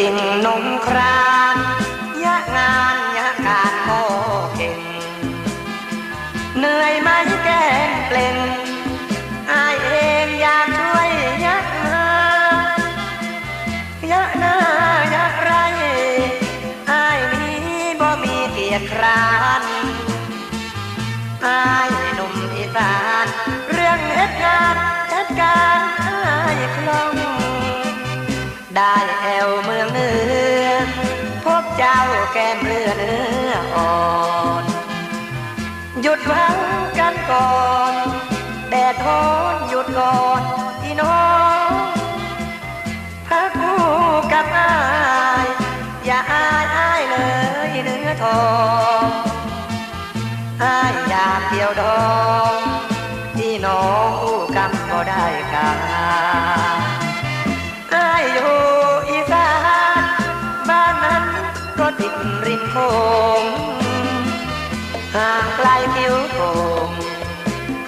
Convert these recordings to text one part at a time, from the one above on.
ទិញនំក្រា เมืองเนือพบเจ้าแก้มเรือเนื้ออ่อน หยุดหวังกันก่อนแดดโหนหยุดก่อนพี่น้องพักคู่กับอาย อย่าอายอายเลยเนื้อทองอายอยากเดียวดองที่น้องคู่กันก็ได้กัน ห่างไกลผิวโขง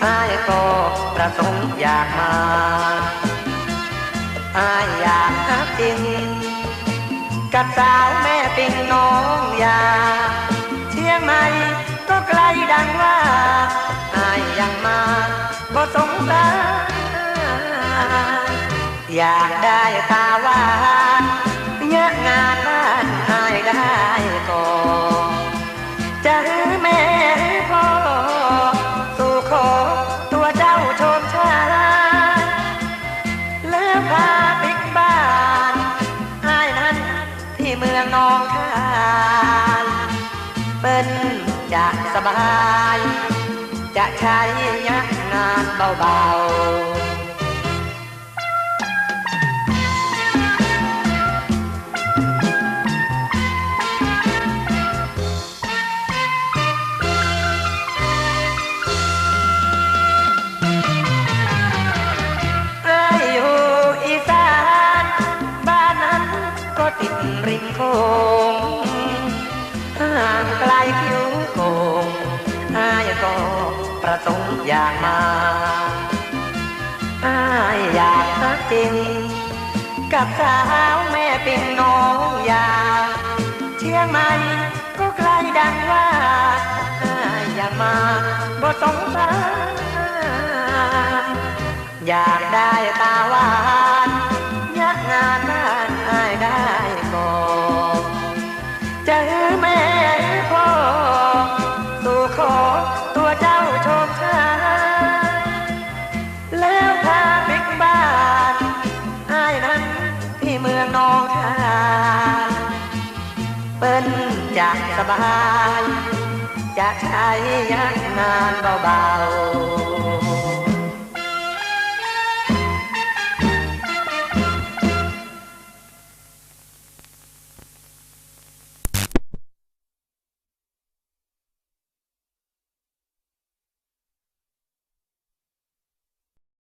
อายก็ประสงค์อยากมาอายอยากฮักจริงกับสาวแม่ปิงน้องยาเชียงใหม่ก็ไกลดังว่าอายยังมาบ่สงสารอยากได้ตาหวา นจะสบาย จะใช้ยักงานเบาๆไอ้อยอีสานบ้านนั้นก็ติดริมโขงางไกลคิ้วโกงอายก็ประสงค์อยากมาอายอยากฮักจริง กับสาวแม่ปิงน้องยาเชียงใหม่ก็ไกลดังว่าอายอยากมาบ่สงสารอยากได้ตาหวา จะสบาย จะใช้ยักงานเบาๆ